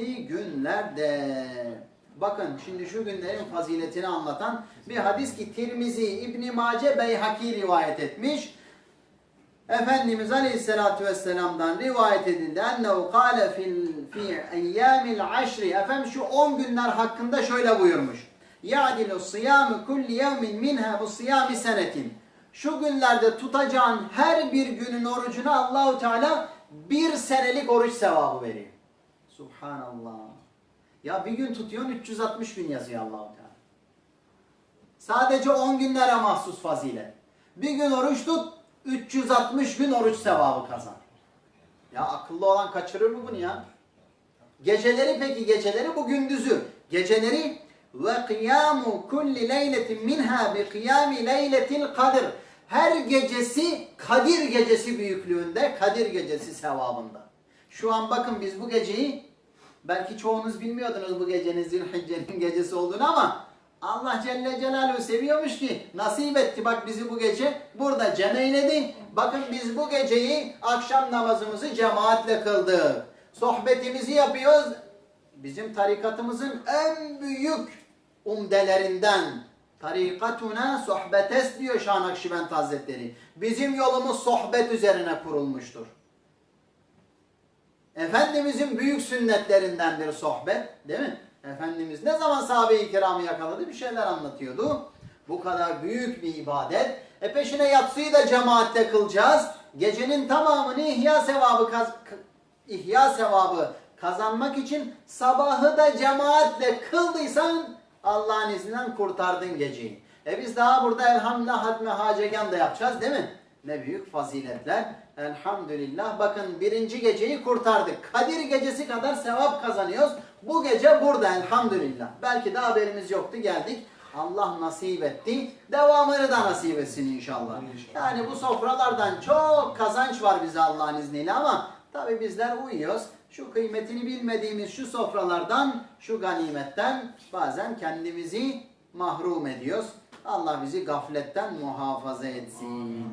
günlerde bakın şimdi şu günlerin faziletini anlatan bir hadis ki Tirmizi İbn Mace Beyhaki rivayet etmiş. Efendimiz Aleyhisselatü Vesselam'dan rivayet edildi. Ennehu kâle fil fi eyyâmil aşri. Efendim şu 10 günler hakkında şöyle buyurmuş. Ya'dilu sıyâmı kulli yevmin minha bu sıyâmi senetin. Şu günlerde tutacağın her bir günün orucuna Allahu Teala bir senelik oruç sevabı veriyor. Subhanallah. Ya bir gün tutuyorsun 360 gün yazıyor Allahu Teala. Sadece 10 günlere mahsus fazilet. Bir gün oruç tut 360 gün oruç sevabı kazan. Ya akıllı olan kaçırır mı bunu ya? Geceleri peki geceleri bu gündüzü. Geceleri ve kıyamu kulli leyletin minha bi kıyami leyletil kadir. Her gecesi Kadir gecesi büyüklüğünde, Kadir gecesi sevabında. Şu an bakın biz bu geceyi belki çoğunuz bilmiyordunuz bu gecenin Zilhicce'nin gecesi olduğunu ama Allah Celle Celaluhu seviyormuş ki nasip etti bak bizi bu gece burada cem eyledi. Bakın biz bu geceyi akşam namazımızı cemaatle kıldık. Sohbetimizi yapıyoruz. Bizim tarikatımızın en büyük umdelerinden tarikatuna sohbetes diyor Şah Hazretleri. Bizim yolumuz sohbet üzerine kurulmuştur. Efendimizin büyük sünnetlerindendir sohbet. Değil mi? Efendimiz ne zaman sahabe-i kiramı yakaladı bir şeyler anlatıyordu. Bu kadar büyük bir ibadet. E peşine yatsıyı da cemaatle kılacağız. Gecenin tamamını ihya sevabı kaz ihya sevabı kazanmak için sabahı da cemaatle kıldıysan Allah'ın izniyle kurtardın geceyi. E biz daha burada elhamdülillah hatme hacegan da yapacağız değil mi? Ne büyük faziletler. Elhamdülillah. Bakın birinci geceyi kurtardık. Kadir gecesi kadar sevap kazanıyoruz. Bu gece burada elhamdülillah. Belki de haberimiz yoktu geldik. Allah nasip etti. Devamını da nasip etsin inşallah. Yani bu sofralardan çok kazanç var bize Allah'ın izniyle ama tabi bizler uyuyoruz. Şu kıymetini bilmediğimiz şu sofralardan, şu ganimetten bazen kendimizi mahrum ediyoruz. Allah bizi gafletten muhafaza etsin.